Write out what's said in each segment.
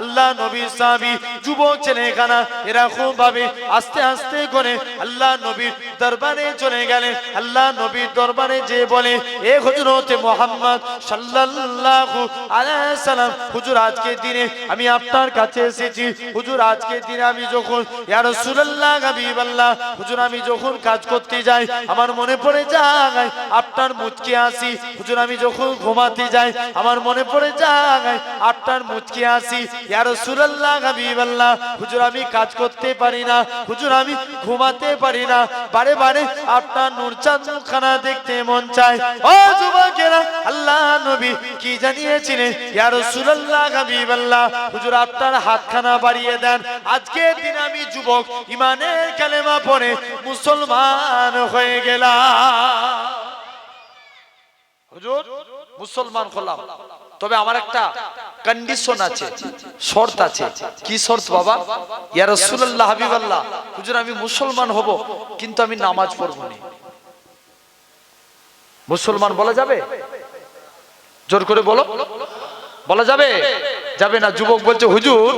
আল্লাহ নবী সাহাবী যুবক ছেলেখানা এরকম ভাবে আস্তে আস্তে করে আল্লাহ নবীর দরবারে চলে গেলেন। আল্লাহ নবীর দরবারে যে বলে, এ হজরতে মোহাম্মদ সাল্লাল্লাহু আলাইহি সাল্লাম, হুজুর আজকের দিনে আমি আপনার কাছে এসেছি। হুজুর আজকের দিনে আমি যখন, ইয়া রাসূলুল্লাহ, হাবিবাল্লাহ, হুজুর আমি যখন কাজ করতে যাই, আমার মনে পড়ে যায় আপনার মুচকে আসি হুজুর আমি যখন ঘুমাতে যাই, আমার মনে পড়ে যায় আপনার মুচকে আসি ইয়া রাসূলুল্লাহ, হাবিবাল্লাহ, হুজুর আমি কাজ করতে পারি না, হুজুর আমি ঘুমাতে পারি না, বারে বারে আপনার খানা দেখতে মন চায়। ও যুবকেরা, আল্লাহ নবী কি জানিয়েছিলেন? ইয়া রাসূলুল্লাহ, হাবিবাল্লাহ, হুজুর আপনার হাতখানা বাড়িয়ে দেন। আজকের দিন আমি যুবক, ইমানের কালেমা পড়ে মুসলমান হয়ে গেলাম। হুজুর, মুসলমান হলাম। তবে আমার একটা কন্ডিশন আছে, শর্ত আছে। কি শর্ত বাবা? ইয়া রাসূলুল্লাহ হাবিবাল্লাহ, হুজুর আমি মুসলমান হব, কিন্তু আমি নামাজ পড়ব না। মুসলমান বলা যাবে? জোর করে বলো। বলা যাবে? যাবে না। যুবক বলছে, হুজুর,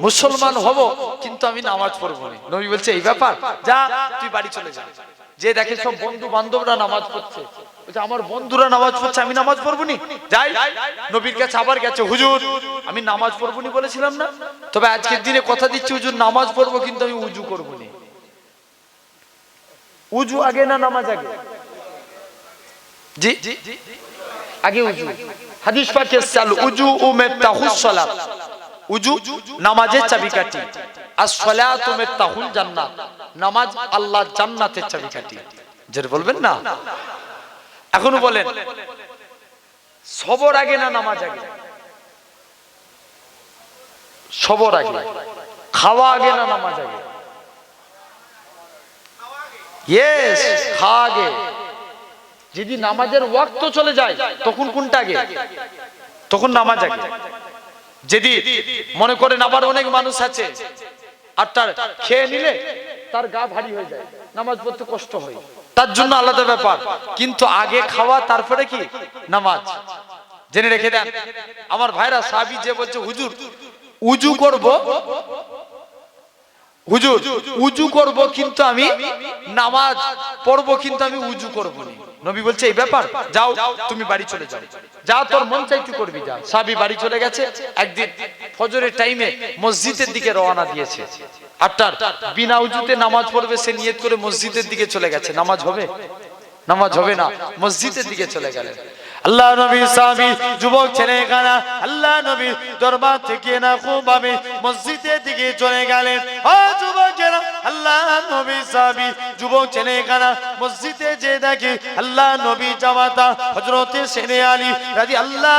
মুসলমান হব, কিন্তু আমি নামাজ পড়ব না। নবী বলছে, এই ব্যাপার, যা, তুই বাড়ি চলে যা। যে দেখে সব বন্ধু বান্ধবরা নামাজ পড়ছে। আমার বন্ধুরা নামাজ পড়ছে, আমি নামাজ পড়ব নি? যাই, নবীর কাছে আবার গেছে, হুজুর, আমি নামাজ পড়ব নি বলেছিলাম না? তবে আজকের দিনে কথা দিচ্ছি, হুজুর, নামাজ পড়ব, কিন্তু আমি উজু করব নি। উজু আগে না নামাজ আগে? জি আগে উজু। হাদিস পাকে চালু উজু উমে তাহুস সালাত। উজু, নামাজের চাবিকাঠি। আর সালাতু মে তাহুল জান্নাত। নামাজ আল্লাহ জান্নাতের চাবিকাঠি। যেটা বলবেন না? এখনও বলেন। সবর আগে না নামাজ আগে? সবর আগে। খাওয়া আগে না নামাজ আগে? ইয়েস খাওয়া আগে। যদি নামাজের ওয়াক্ত চলে যায় তখন কোনটা আগে? তখন নামাজ আগে। যদি মনে করেন আবার অনেক মানুষ আছে আর তার খেয়ে নিলে তার গা ভারী হয়ে যায়। নামাজ পড়তে কষ্ট হয়। তার জন্য আলাদা ব্যাপার। কিন্তু আগে খাওয়া, তারপরে কি? নামাজ। জেনে রেখে দেন। আমার ভাইরা সাবি যে বলছে, হুজুর, উজু করব হুজুর, উজু করব কিন্তু আমি নামাজ পড়ব কিন্তু আমি উজু করব নবী বলছে, এই ব্যাপার, যাও, তুমি বাড়ি চলে যাও। যা তোর মন চাই করবি, যা। সাবি বাড়ি চলে গেছে। একদিন ফজরের টাইমে মসজিদের দিকে রওনা দিয়েছে। আর তার বিনা উজুতে নামাজ পড়বে, সে নিয়ত করে মসজিদের দিকে চলে গেছে। নামাজ হবে? নামাজ হবে না। মসজিদের দিকে চলে গেলেন। আল্লাহ নবী সাহাবী যুবক ছেলে কানা, আল্লাহ নবী দরবার থেকে না খুব ভাবে মসজিদের দিকে চলে গেলেন। ও যুবকেরা আল্লাহ নবী সাহাবী যুবক ছেলে কানা, মসজিদে যে দেখে আল্লাহ নবী জামাতা, হযরতে সেনে আলী রাজি আল্লাহ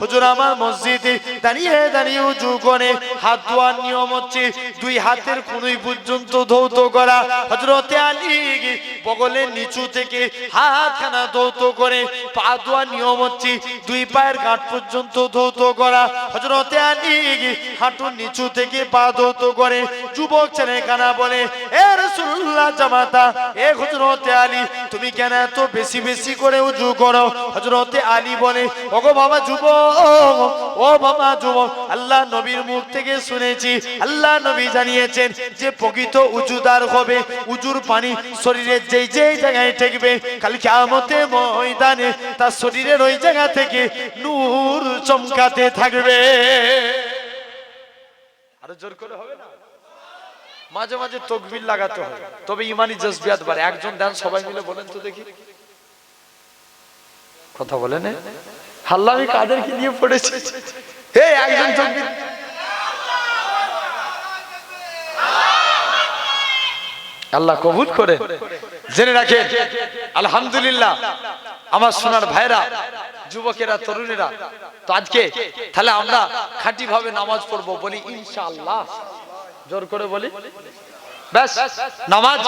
হুজুর আমার মসজিদে দাঁড়িয়ে দাঁড়িয়ে উজু করে, হাত ধোয়ার নিয়ম হচ্ছে দুই হাতের কুনুই পর্যন্ত ধৌত করা। হযরতে আলী বগলের নিচু থেকে হাতখানা ধৌত করে পা ধোয়া নিয়ম হচ্ছে, দুই পায়ের গাঁট পর্যন্ত ধৌত করা। হজরতে আলী হাঁটুর নিচু থেকে পা ধৌত করে, যুবক ছেলে কানা বলে, এ রসুল্লাহ জামাতা, এ হজরতে আলী, তুমি কেন এত বেশি বেশি করে উজু করো? হজরতে আলী বলে, ওগো বাবা যুবক, ও বাবা যুবক, আল্লাহ নবীর মুখ থেকে শুনেছি, আল্লাহ নবী জানিয়েছেন যে প্রকৃত উজুদার হবে, উজুর পানি শরীরের যেই যেই জায়গায় ঠেকবে, কাল কেমতে ময়দানে তার শরীরের ওই জায়গা থেকে নূর চমকাতে থাকবে। আরও জোর করে হবে না? মাঝে মাঝে তকবির লাগাতে হবে তবে ইমানি জজবিয়াত বাড়ে। একজন দেন, সবাই মিলে বলেন তো দেখি। কথা বলেন হাল্লা আমি কাদেরকে নিয়ে পড়েছি। হে, একজন তকবির। আল্লাহ কবুল করে। জেনে রাখেন, আলহামদুলিল্লাহ, আমার সোনার ভাইরা, যুবকেরা, তরুণেরা, তো আজকে তাহলে আমরা খাঁটি ভাবে নামাজ পড়ব বলি ইনশাআল্লাহ। জোর করে বলি ব্যাস নামাজ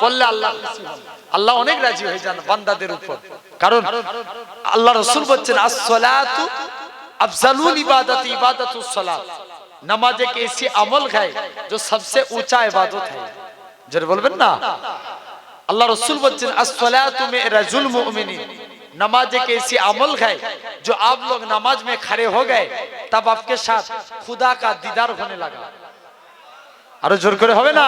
পড়লে আল্লাহ খুশি হন। আল্লাহ অনেক রাজি হয়ে যান বান্দাদের উপর কারণ আল্লাহ রসুল বলছেন আসসালাতু अफजलुल इबादत इबादतुस सलात नमाज एक ऐसी अमल है जो सबसे ऊंचा इबादत है জোরে বলবেন না আল্লাহ রসুল বলছেন আসসালাতু মিরাজুল মুমিনিন नमाज एक ऐसी अमल है जो आप लोग नमाज में खड़े हो गए तब आपके साथ खुदा का दीदार होने लगा আরও জোর করে হবে না?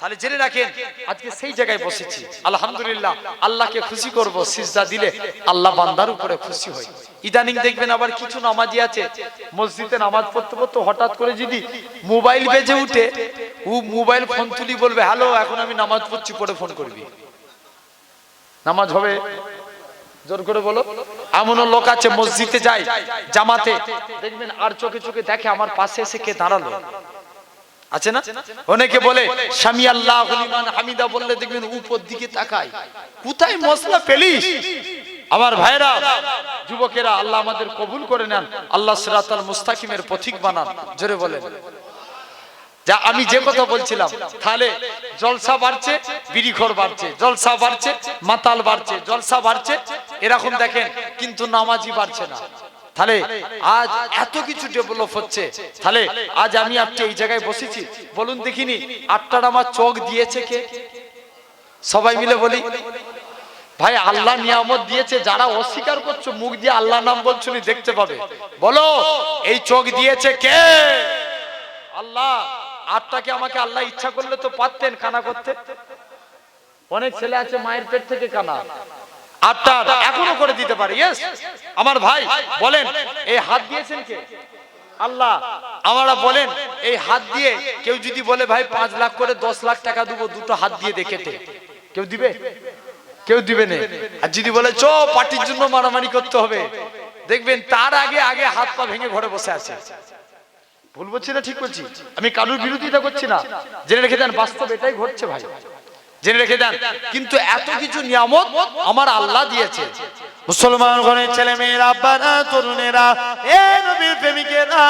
তাহলে জেনে রাখেন আজকে সেই জায়গায় বসেছি। আলহামদুলিল্লাহ আল্লাহকে খুশি করব সিজদা দিলে আল্লাহ বান্দার উপরে খুশি হয় ইদানিং দেখবেন আবার কিছু নামাজি আছে মসজিদে নামাজ পড়তে পড়তে হঠাৎ করে যদি মোবাইল বেজে উঠে ও মোবাইল ফোন তুলি বলবে হ্যালো এখন আমি নামাজ পড়ছি পরে ফোন করবি। নামাজ হবে? জোর করে বলো। এমনও লোক আছে মসজিদে যায় জামাতে দেখবেন আর চোখে চোখে দেখে আমার পাশে এসে কে দাঁড়াল? আছে না? অনেকে বলে স্বামী আল্লাহ হামিদা বললে দেখবেন উপর দিকে তাকায়। কোথায় মশলা পেলিস? আমার ভাইরা যুবকেরা আল্লাহ আমাদের কবুল করে নেন। আল্লাহ সিরাতাল মুস্তাকিমের পথিক বানান। জোরে বলেন। যা আমি যে কথা বলছিলাম তাহলে জলসা বাড়ছে বিড়িখর বাড়ছে জলসা বাড়ছে মাতাল বাড়ছে জলসা বাড়ছে এরকম দেখেন কিন্তু নামাজি বাড়ছে না। তাহলে আজ এত কিছু ডেভেলপ হচ্ছে। তাহলে আজ আমি আপনি এই জায়গায় বসেছি। বলুন দেখিনি, আটটার আমার চোখ দিয়েছে কে? সবাই মিলে বলি। ভাই, আল্লাহ নিয়ামত দিয়েছে, যারা অস্বীকার করছ, মুখ দিয়ে আল্লাহ নাম বলছো দেখতে পাবে। বলো, এই চোখ দিয়েছে কে? আল্লাহ আটটাকে আমাকে আল্লাহ ইচ্ছা করলে তো পারতেন কানা করতে? অনেক ছেলে আছে মায়ের পেট থেকে কানা। এখনও করে দিতে পারে ইয়েস আমার ভাই বলেন। এই হাত দিয়েছেন কে? আল্লাহ আমরা বলেন এই হাত দিয়ে কেউ যদি বলে ভাই পাঁচ লাখ করে দশ লাখ টাকা দেবো দুটো হাত দিয়ে দেখেতে কেউ দিবে? কেউ দিবে না। আর যদি বলে চো পার্টির জন্য মারামারি করতে হবে। দেখবেন তার আগে আগে হাত পা ভেঙে ঘরে বসে আছে। ভুল বলছি না ঠিক বলছি? আমি কারোর বিরোধিতা করছি না। জেনে রেখে দেন বাস্তব এটাই ঘটছে ভাই। জেনে রেখে দেন। কিন্তু এত কিছু নিয়ামত আমার আল্লাহ দিয়েছে। মুসলমান ঘরের ছেলে মেয়েরা আব্বারা, তরুণেরা, এ নবীর প্রেমিকেরা,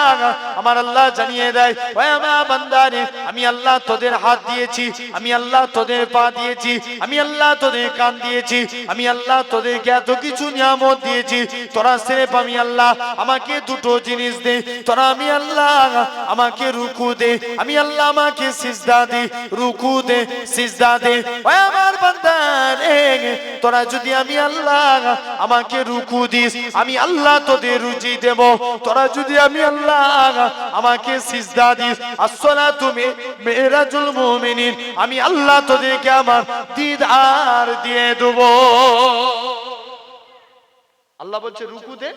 আমার আল্লাহ জানিয়ে দেয় ও আমার বান্দারে, আমি আল্লাহ তোদের হাত দিয়েছি, আমি আল্লাহ তোদের পা দিয়েছি, আমি আল্লাহ তোদের কান দিয়েছি, আমি আল্লাহ তোদেরকে এত কিছু নিয়ামত দিয়েছি, তোরা সেরেপ আমি আল্লাহ, আমাকে দুটো জিনিস দে, তোরা আমি আল্লাহ, আমাকে রুকু দে, আমি আল্লাহ আমাকে সিজদা দে, রুকু দে, সিজদা দে ও আমার বান্দারে, তোরা যদি আমি আল্লাহ আমাকে রুকু দিস, আমি আল্লাহ তোদের রুজি দেব। তোরা যদি আমি আল্লাহ আমাকে সিজদা দিস আসলা তুমি মেরাজুল মুমিনিন, আমি আল্লাহ তোদেরকে আমার দিদার দিয়ে দেব। আল্লাহ বলছে, রুকু দে,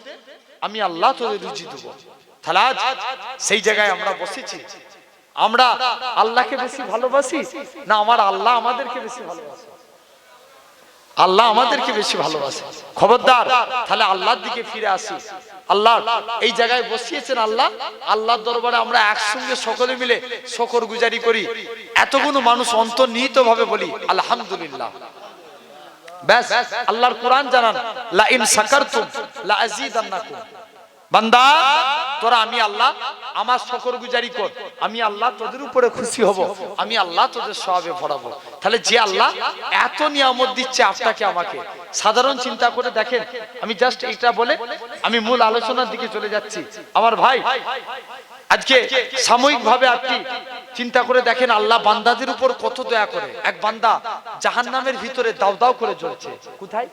আমি আল্লাহ তোদের রুজি দেব। তাহলে আজ সেই জায়গায় আমরা বসেছি। আমরা আল্লাহকে বেশি ভালোবাসি না আমার আল্লাহ আমাদেরকে বেশি ভালোবাসে? আল্লাহ আমাদেরকে বেশি ভালোবাসে। খবরদার, তাহলে আল্লাহর দিকে ফিরে আসি। আল্লাহ, এই জায়গায় বসিয়েছেন আল্লাহ, আল্লাহর দরবারে আমরা একসঙ্গে সকলে মিলে শকর গুজারি করি। এতগুলো মানুষ অন্তর্নিহিত ভাবে বলি, আলহামদুলিল্লাহ। ব্যাস, আল্লাহর কোরআন জানান লা ইন সাকারতুম লা আযীদান্নাকুম বান্দা, তোরা আমি আল্লাহ, আমার শকর গুজারি কর। আমি আল্লাহ তোদের উপরে খুশি হব। আমি আল্লাহ তোদের সবে ভরাবো। তাহলে যে আল্লাহ এত নিয়ামত দিচ্ছে আপনাকে, আমাকে, সাধারণ চিন্তা করে দেখেন, আমি জাস্ট এটা বলে আমি মূল আলোচনার দিকে চলে যাচ্ছি। আমার ভাই, আজকে সাময়িক ভাবে আপনি চিন্তা করে দেখেন, আল্লাহ বান্দাদের উপর কত দয়া করে। এক বান্দা জাহান্নামের ভিতরে দাও দাও করে জ্বলছে। কোথায়?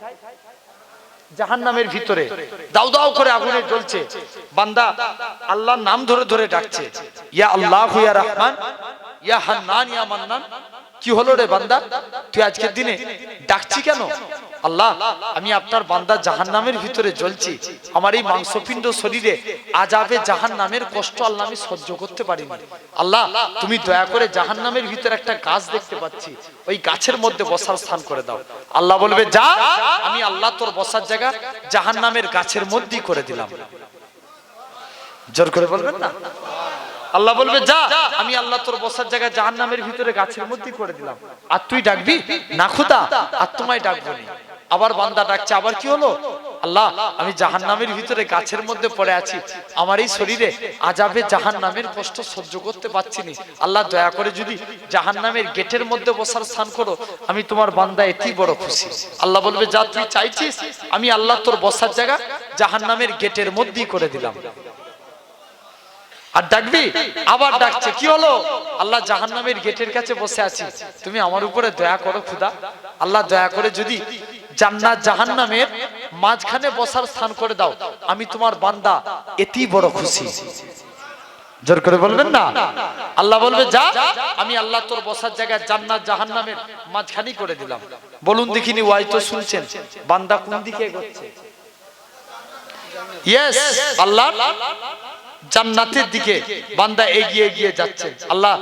জাহান নামের ভিতরে। দাও দাও করে আগুনে জ্বলছে। বান্দা, আল্লাহর নাম ধরে ধরে ডাকছে। ইয়া আল্লাহ ইয়া রহমান। ইয়া হান্নান, ইয়া মান্নান, কি হলো রে বান্দা? তুই আজকের দিনে ডাকছি কেন? আল্লাহ, আমি আপনার বান্দা ভিতরে জ্বলছি। আমার এই মাংসপিণ্ড শরীরে আজাবে কষ্ট আল্লাহ আমি সহ্য করতে পারিনি। আল্লাহ, তুমি দয়া করে জাহান নামের ভিতরে একটা গাছ দেখতে পাচ্ছি। ওই গাছের মধ্যে বসার স্থান করে দাও। আল্লাহ বলবে, যা, আমি আল্লাহ তোর বসার জায়গা জাহান নামের গাছের মধ্যেই করে দিলাম। জোর করে বলবেন না? আল্লাহ বলবে যা আমি আল্লাহ তোর বসার জায়গা জাহান নামের ভিতরে গাছের মধ্যেই করে দিলাম। আর তুই ডাকবি? না খুদা আর তোমায় ডাকবো আবার বান্দা ডাকছে আবার কি হলো? আল্লাহ আমি জাহান নামের ভিতরে গাছের মধ্যে পড়ে আছি। আমার এই শরীরে আজাবে জাহান নামের কষ্ট সহ্য করতে পারছি নি। আল্লাহ দয়া করে যদি জাহান নামের গেটের মধ্যে বসার স্থান করো আমি তোমার বান্দা এতেই বড় খুশি। আল্লাহ বলবে যা তুই চাইছিস আমি আল্লাহ তোর বসার জায়গা জাহান নামের গেটের মধ্যেই করে দিলাম। আর ডাকবি? আবার ডাকছে। কি হলো? আল্লাহ জাহান্নামের গেটের কাছে বসে আছি। তুমি আমার উপরে দয়া করো খুদা। আল্লাহ দয়া করে যদি জান্নাত জাহান্নামের মাঝখানে বসার স্থান করে দাও আমি তোমার বান্দা এটি বড় খুশি। জোর করে বলবেন না? আল্লাহ বলবে যা আমি আল্লাহ তোর বসার জায়গায় জান্নাত জাহান্নামের মাঝখানি করে দিলাম। বলুন দেখিনি ওয়াই তো শুনছেন। বান্দা কোন দিকে এগোচ্ছে? ইয়েস আল্লাহ। জান্নাতের দিকে বান্দা এগিয়ে এগিয়ে যাচ্ছে। আল্লাহ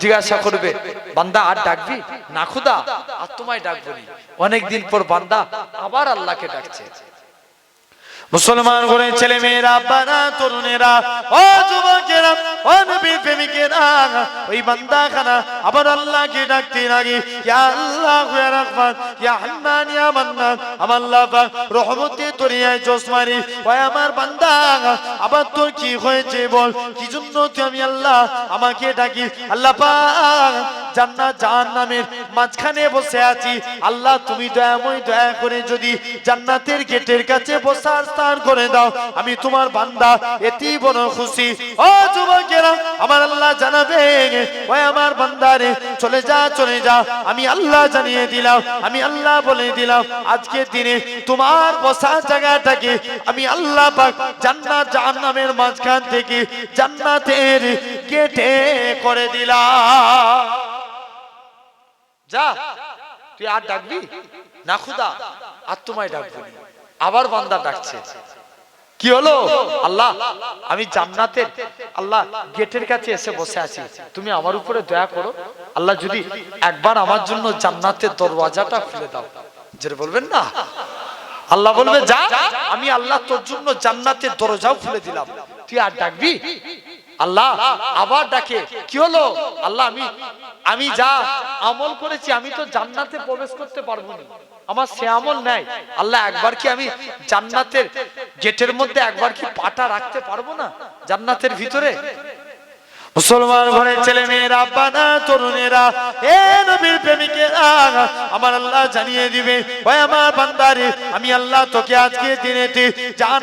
জিজ্ঞাসা করবে, বান্দা, আর ডাকবি? না, খুদা, আর তোমায় ডাকবো অনেকদিন পর বান্দা আবার আল্লাহকে ডাকছে। মুসলমান করে ছেলে মেয়েরা বানা তরুণেরা, ও যুবকেরা, ও নবীর প্রেমিকেরা ওই বান্দা খানা আবার আল্লাহকে ডাকতে লাগে, ইয়া আল্লাহ, ইয়া রহমান, ইয়া হান্নান, ইয়া মান্নান, আমার আল্লাহ পাক রহমতে দরিয়ায় চশমারি ওই আমার বান্দা, আবার তোর কি হয়েছে বল? কি জন্য তুই আমি আল্লাহ আমাকে ডাকি আল্লাহ পাক জান্নাত, জাহান্নামের মাঝখানে বসে আছি। আল্লাহ, তুমি দয়াময় দয়া করে যদি জান্নাতের গেটের কাছে বসার স্থান করে দাও, আমি তোমার বান্দা এটি বড় খুশি। ও যুবকেরা, আমার আল্লাহ জানাবে, ওই আমার বান্দারে চলে যা চলে যা। আমি আল্লাহ জানিয়ে দিলাম, আমি আল্লাহ বলে দিলাম আজকে দিনে তোমার বসার জায়গাটাকে আমি আল্লাহ পাক জান্নাত জাহান্নামের মাঝখান থেকে জান্নাতের গেটে করে দিলাম। যা, তুই আর ডাকবি? না, খুদা, আর তোমায় ডাকবো আবার বান্দা ডাকছে। কি হলো? আল্লাহ, আমি জান্নাতের আল্লাহ গেটের কাছে এসে বসে আছি। তুমি আমার উপরে দয়া করো। আল্লাহ যদি একবার আমার জন্য জান্নাতের দরওয়াজাটা খুলে দাও। যেটা বলবেন না? আল্লাহ বলবে, যা, আমি আল্লাহ তোর জন্য জান্নাতের দরজাও খুলে দিলাম। তুই আর ডাকবি? আল্লাহ আবার ডাকে, কি হলো? আল্লাহ, আমি আমি যা আমল করেছি, আমি তো জান্নাতে প্রবেশ করতে পারব না। আমার সে আমল নাই। আল্লাহ, একবার কি আমি জান্নাতের গেটের মধ্যে একবার কি পাটা রাখতে পারব না? জান্নাতের ভিতরে? মুসলমান ঘরের ছেলে মেয়েরা বানা তরুণেরা, এ নবীর প্রেমিকেরা আমার আল্লাহ জানিয়ে দিবে, ওই আমার বান্দারে, আমি আল্লাহ তোকে আজকে দিনেতে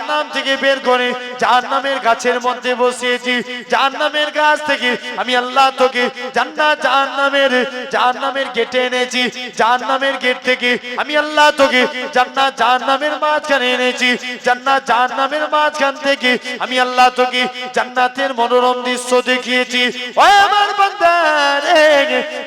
নাম থেকে বের করে যার নামের গাছের মধ্যে বসিয়েছি। যার নামের গাছ থেকে আমি আল্লাহ তোকে জান্নাত, জাহান্নামের জাহান্নামের গেটে এনেছি। জাহান্নামের গেট থেকে আমি আল্লাহ তোকে জান্নাত, জাহান্নামের মাঝখানে এনেছি। জান্নাত, জাহান্নামের মাঝখান থেকে আমি আল্লাহ তোকে জান্নাতের মনোরম দৃশ্য বান্দা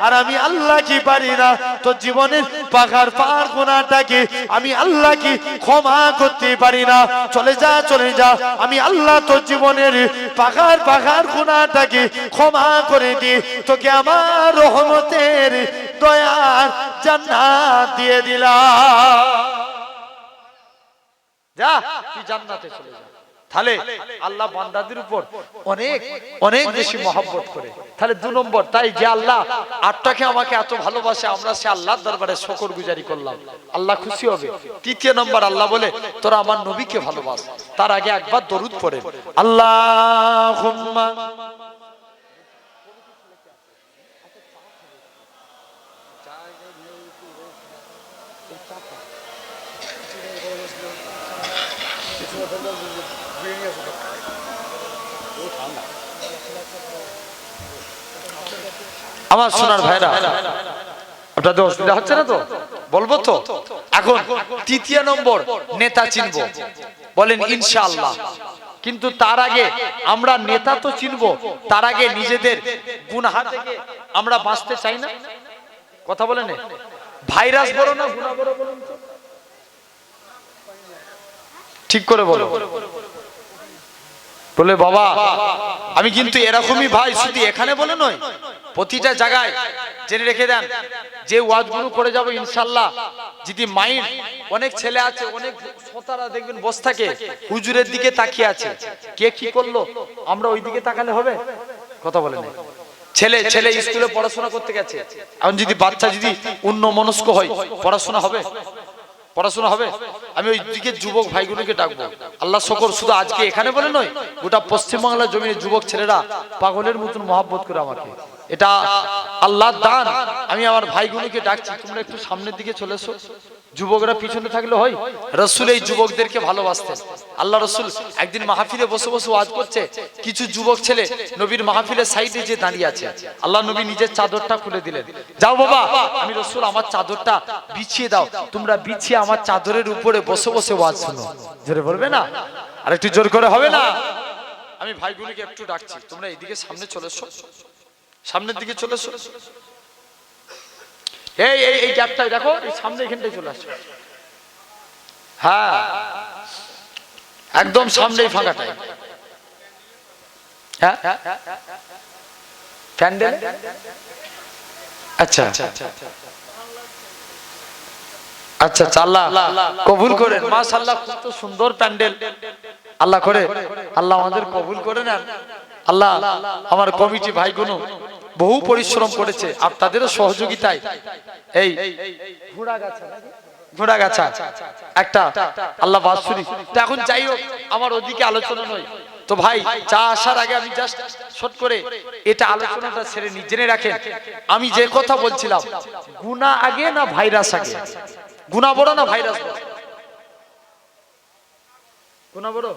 আর আমি আল্লাহ কি পারি না? তোর জীবনের পাখার পার গোনাটাকে আমি আল্লাহ কি ক্ষমা করতে পারি না? চলে যা চলে যা। আমি আল্লাহ তোর জীবনের পাখার পাখার গোনাটাকে ক্ষমা করে দি? তোকে আমার রহমতের দয়ার জান্নাত দিয়ে দিলাম। যা, তুই জান্নাতে চলে যা। তাহলে আল্লাহ বান্দাদের উপর অনেক অনেক বেশি মহব্বত করে। তাহলে দু নম্বর, তাই যে আল্লাহ আটটাকে আমাকে এত ভালোবাসে, আমরা সে আল্লাহর দরবারে শকর গুজারি করলাম। আল্লাহ খুশি হবে। তৃতীয় নম্বর, আল্লাহ বলে, তোরা আমার নবীকে ভালোবাস। তার আগে একবার দরুদ পড়ে। আল্লাহ আমার সোনার ভাইরা। আপনাদের অসুবিধা হচ্ছে না তো? বলব তো? এখন তৃতীয় নম্বর নেতা চিনব। বলেন, ইনশাআল্লাহ। কিন্তু তার আগে আমরা নেতা তো চিনব। তার আগে নিজেদের গুনাহা থেকে আমরা বাঁচতে চাই না? কথা বলেন ভাইরাস বড় না গুনাহ বড় বলুন? ঠিক করে বলো। বলে, বাবা, আমি কিন্তু এরকমই ভাই, শুধু এখানে বলে নয়, প্রতিটা জায়গায় জেনে রেখে দেন, যে ওয়াজগুলো করে যাব ইনশাল্লাহ। যদি মাইন্ড, অনেক ছেলে আছে, অনেক শ্রোতারা দেখবেন বস থাকে, হুজুরের দিকে তাকিয়ে আছে। কে কি করল? আমরা ওই দিকে তাকালে হবে? কথা বলে না ছেলে ছেলে স্কুলে পড়াশোনা করতে গেছে। এখন যদি বাচ্চা যদি অন্য মনস্ক হয়, পড়াশোনা হবে? পড়াশোনা হবে? আমি ওই দিকে যুবক ভাইগুলোকে ডাকবো। আল্লাহ শকর, শুধু আজকে এখানে বলে নয়, গোটা পশ্চিমবাংলার জমির যুবক ছেলেরা পাগলের মতন মহাব্বত করে আমাকে। এটা আল্লাহ দান। আমি আমার ভাইগুলোকে ডাকছি, তোমরা একটু সামনের দিকে চলেছো যুবকরা পিছনে থাকলে হয়। রসুল এই যুবকদেরকে ভালোবাসতেন। আল্লাহ রসুল একদিন মাহফিলে বসে বসে ওয়াজ করছে, কিছু যুবক ছেলে নবীর মাহফিলের সাইডে যে দাঁড়িয়ে আছে, আল্লাহ নবী নিজের চাদরটা খুলে দিলেন। যাও বাবা, আমি রসুল, আমার চাদরটা বিছিয়ে দাও, তোমরা বিছিয়ে আমার চাদরের উপরে বসে বসে ওয়াজ শোনো। জোরে বলবে না? আর একটু জোর করে হবে না? আমি ভাইগুলিকে একটু ডাকছি, তোমরা এইদিকে সামনে চলে সামনের দিকে চলে এই এই এই গ্যাপটাই দেখো, এই সামনে এখানটায় চলে আসো। হ্যাঁ একদম সামনেই ফাঁকাটাই। হ্যাঁ প্যান্ডেল আচ্ছা আচ্ছা আচ্ছা আল্লাহ কবুল করেন। মাশাআল্লাহ কত সুন্দর প্যান্ডেল। আল্লাহ করে। আল্লাহ আমাদের কবুল করে নেন। আল্লাহ আমার কমিটি ভাইগুলো বহু পরিশ্রম করেছে। আর তাদেরও সহযোগিতায় এই ঘোড়া গাছা একটা আল্লাহ বাসুরি তো এখন যাই হোক আমার ওদিকে আলোচনা নয়। তো ভাই চা আসার আগে আমি জাস্ট শর্ট করে এটা আলোচনাটা ছেড়ে নি জেনে রাখেন আমি যে কথা বলছিলাম গুণা আগে না ভাইরাস আগে? গুণা বড় না ভাইরাস বড়? গুণা বড়?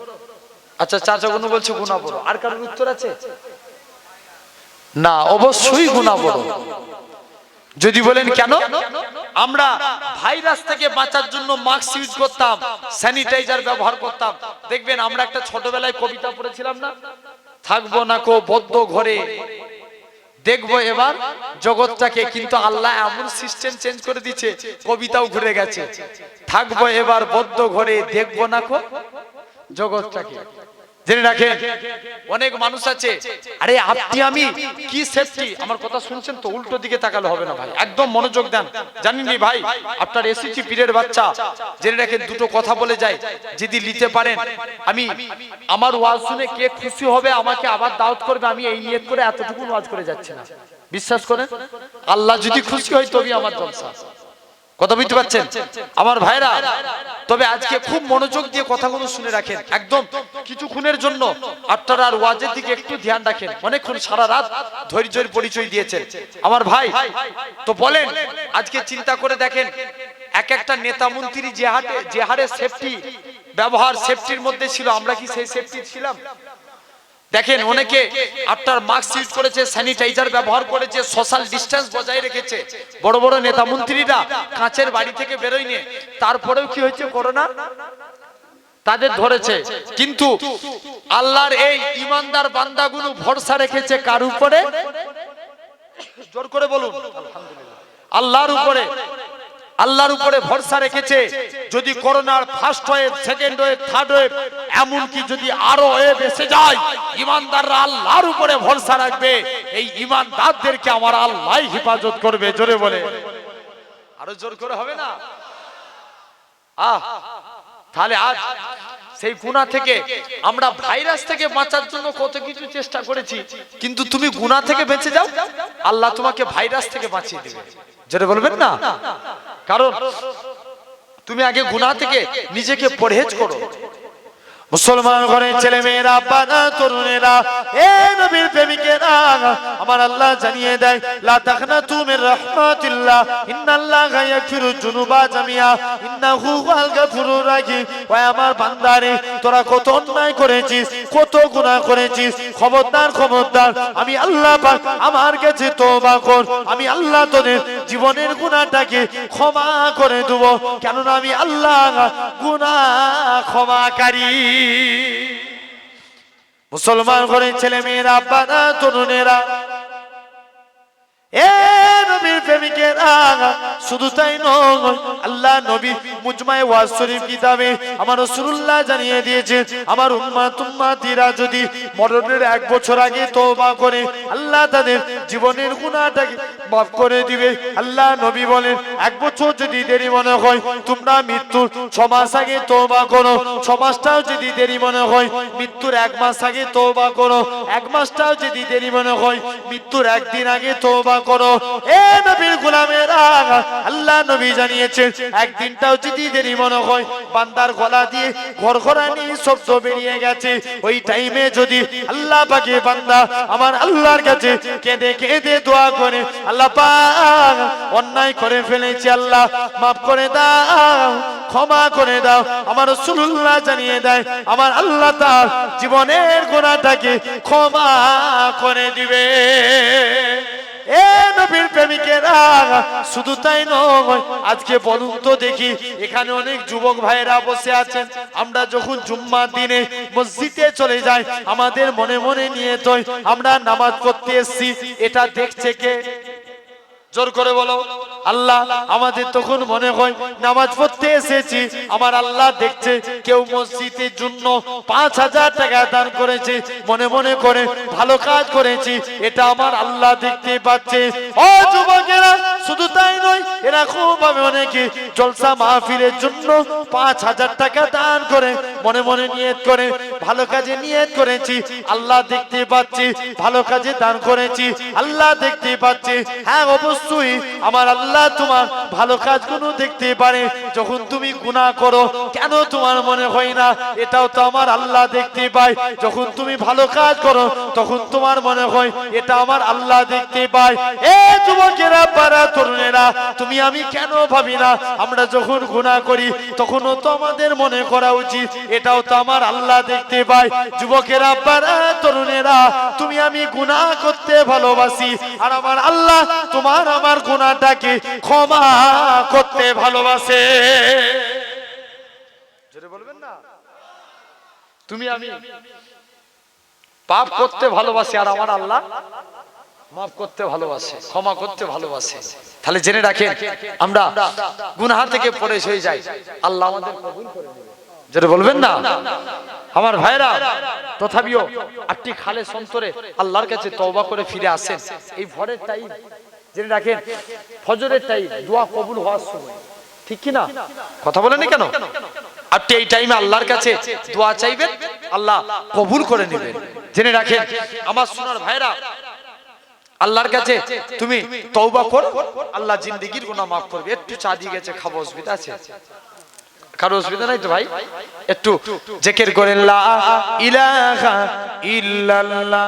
আচ্ছা চাচা গুনো বলছে গুণা বড়। আর কারোর উত্তর আছে? না, অবশ্যই গুণা বড় যদি বলেন কেন? আমরা ভাইরাস থেকে বাঁচার জন্য মাস্ক ইউজ করতাম, স্যানিটাইজার ব্যবহার করতাম। দেখবেন, আমরা একটা ছোটবেলায় কবিতা পড়েছিলাম না? থাকব না কো বদ্ধ ঘরে। দেখব এবার জগৎটাকে, কিন্তু আল্লাহ এমন সিস্টেম চেঞ্জ করে দিচ্ছে কবিতাও ঘুরে গেছে। থাকব এবার বদ্ধ ঘরে, দেখব না কো জগৎটাকে। জেনে রাখেন অনেক মানুষ আছে। আরে আপনি, আমি, কি সেফটি আমার কথা শুনছেন তো, উল্টো দিকে তাকালে হবে না ভাই। একদম মনোযোগ দেন। জানেননি ভাই? আপনার এসেছি পীরের বাচ্চা। জেনে রাখেন, দুটো কথা বলে যায়। যদি নিতে পারেন, আমি, আমার ওয়াজ শুনে কে খুশি হবে আমাকে আবার দাওয়াত করবে, আমি এই নিয়ত করে এতটুকু ওয়াজ করে যাচ্ছি না। বিশ্বাস করেন? আল্লাহ যদি খুশি হয় তবে আমার জলসা। কথা বুঝতে পারছেন? আমার ভাইরা তবে আজকে খুব মনোযোগ দিয়ে কথাগুলো শুনে রাখেন। একদম কিছুক্ষণের জন্য আপনারা আর ওয়াজের দিকে একটু ধ্যান রাখেন। অনেকক্ষণ সারা রাত ধৈর্যের পরিচয় দিয়েছেন। আমার ভাই তো বলেন আজকে চিন্তা করে দেখেন এক একটা নেতা মন্ত্রী যে হাটে যে হারে সেফটি ব্যবহার সেফটির মধ্যে ছিল আমরা কি সেই সেফটি ছিলাম? দেখেন অনেকে আপনার মাস্ক ইউজ করেছে স্যানিটাইজার ব্যবহার করেছে সোশ্যাল ডিস্টেন্স বজায় রেখেছে। বড় বড় নেতা মন্ত্রীরা কাঁচের বাড়ি থেকে বেরোয়নি তারপরেও কি হয়েছে করোনা? তাদের ধরেছে। কিন্তু আল্লাহর এই ইমানদার বান্দাগুলো ভরসা রেখেছে কার উপরে? জোর করে বলুন। আল্লাহর উপরে। আল্লাহর উপরে ভরসা রেখেছে। যদি করোনার first wave second wave third wave এমনকি যদি আরও ওয়েভ এসে যায়, ইমানদাররা আল্লাহর উপরে ভরসা রাখবে। এই ইমানদারদেরকে আমার আল্লাহ হেফাজত করবে, জোরে বলে। আরও জোর করে হবে না? আহ, তাহলে আজ সেই গুণা থেকে আমরা ভাইরাস থেকে বাঁচার জন্য কত কিছু চেষ্টা করেছি, কিন্তু তুমি গুণা থেকে বেঁচে যাও, আল্লাহ তোমাকে ভাইরাস থেকে বাঁচিয়ে দেবে। যেটা বলবেন না? কারণ তুমি আগে গুণা থেকে নিজেকে পরহেজ করো। মুসলমান ঘরের ছেলে মেয়েরা বানা তরুণেরা, এ নবীর প্রেমিকেরা, আমার আল্লাহ জানিয়ে দেয়, লা তাখনাতু মির রাহমাতিল্লাহ, ইন্নাল্লাহা ইয়াগফিরু যুনুবা জামিয়া, ইন্নাহু হুয়াল গাফুরুর রাহিম। ওই আমার বান্দারে, তোরা কত অন্যায় করেছিস, কত গুনাহ করেছিস, খবরদার খবরদার, আমি আল্লাহ পাক আমার কাছে তওবা কর, আমি আল্লাহ তোদের জীবনের গুনাহটাকে ক্ষমা করে দেব, কেননা আমি আল্লাহ গুনাহ ক্ষমাকারী। মুসলমান ঘরের ছেলে মেয়েরা আব্বারা তরুণেরা। শুধু তাই নয়, আল্লাহ নবী ওয়াজ শরীফ কিতাবে আমার রাসূলুল্লাহ জানিয়ে দিয়েছে আমার উম্মাত উম্মাতিরা যদি মরণের এক বছর আগে তওবা করে, আল্লাহ তাদের জীবনের গুনাহটাকে মাফ করে দিবে। আল্লাহ নবী বলেন, এক বছর যদি দেরি মনে হয়, তোমরা মৃত্যুর ছ মাস আগে তওবা করো। ছ মাসটাও যদি দেরি মনে হয়, মৃত্যুর এক মাস আগে তওবা করো। এক মাসটাও যদি দেরি মনে হয়, মৃত্যুর একদিন আগে তওবা করো। এ নবীর গোলামেরা, আল্লাহ নবী জানিয়েছেন, একদিনটাও যদি দেরি মনে হয়, বান্দার গলা দিয়ে ঘরঘরানি শব্দ বেরিয়ে গেছে। ওই টাইমে যদি আল্লাহ পাকে বান্দা আমার আল্লাহর কাছে কেঁদে কেঁদে দোয়া করে আল্লাহ পাক অন্যায় করে ফেলেছি আল্লাহ। মাফ করে দাও, ক্ষমা করে দাও। আমার রসুল্লাহ জানিয়ে দেয়, আমার আল্লাহ তার জীবনের গোনাটাকে ক্ষমা করে দিবে। এ নবীর প্রেমিকেরা, শুধু তাই নয়, আজকে বলুন তো দেখি, এখানে অনেক যুবক ভাইয়েরা বসে আছেন। আমরা যখন জুম্মার দিনে মসজিদে চলে যাই, আমাদের মনে মনে নিয়ে তো আমরা নামাজ পড়তে এসছি, এটা দেখছে কে? জোর করে বলো, আল্লাহ, আমাদের তখন মনে হয় নামাজ পড়তে এসেছি, আমার আল্লাহ দেখছে কেউ মসজিদের জন্য পাঁচ হাজার টাকা দান করেছে, মনে মনে করে ভালো কাজ করেছি, এটা আমার আল্লাহ দেখতে পাচ্ছে। ও যুবকেরা, শুধু তাই নয় এরকম ভাবে অনেকে জলসা মাহফিলের জন্য পাঁচ হাজার টাকা দান করে, মনে মনে নিয়ত করে, ভালো কাজে নিয়ত করেছি, আল্লাহ দেখতে পাচ্ছি, ভালো কাজে দান করেছি, আল্লাহ দেখতে পাচ্ছে হ্যাঁ অবশ্যই আমার আল্লাহ তোমার ভালো কাজগুলো দেখতে পারে, যখন তুমি গুনাহ করো, কেন তোমার মনে হয় না, এটাও তো আমার আল্লাহ দেখতে পায়, যখন তুমি ভালো কাজ করো, তখন তোমার মনে হয়, এটা আমার আল্লাহ দেখতে পায়। এ যুবকেরা, পাড়া তরুণেরা তুমি আমি কেন ভাবি না? আমরা যখন গুনাহ করি, তখনও তো আমাদের মনে করা উচিত। এটাও তো আমার আল্লাহ দেখতে পায়। যুবকেরা পাড়া তরুণেরা, তুমি আমি গুনাহ করতে ভালোবাসি। আর আমার আল্লাহ তোমার আমার গুনাহটাকে ক্ষমা করতে ভালোবাসে। বলবেন না? তুমি আমি পাপ করতে ভালোবাসি আর আমার আল্লাহ মাফ করতে ভালোবাসে, ক্ষমা করতে ভালোবাসে। তাহলে জেনে রাখেন, আমরা গুনহা থেকে পরে হয়ে যাই। আল্লাহ আমাদের কবুল করে যেটা বলবেন না? আমার ভাইরা তথাপিও আটটি খালে সন্তরে আল্লাহর কাছে তওবা করে ফিরে আসেন। এই ভরের জেনে রাখেন, ফজরের দোয়া কবুল হওয়ার সময়। ঠিক কি না কথা বলেনি কেন? আপনি এই টাইমে আল্লাহর কাছে দোয়া চাইবেন, আল্লাহ কবুল করে নেবেন। জেনে রাখেন, আমার সোনার ভাইরা আল্লাহর কাছে তুমি তওবা কর আল্লাহ জিন্দেগির গুনাহ মাফ করবে। একটু চা দিয়ে গেছে খাব অসুবিধা আছে? কারও অসুবিধা নাই তো ভাই? একটু জেকের করেন লা ইলাহা ইল্লাল্লাহ।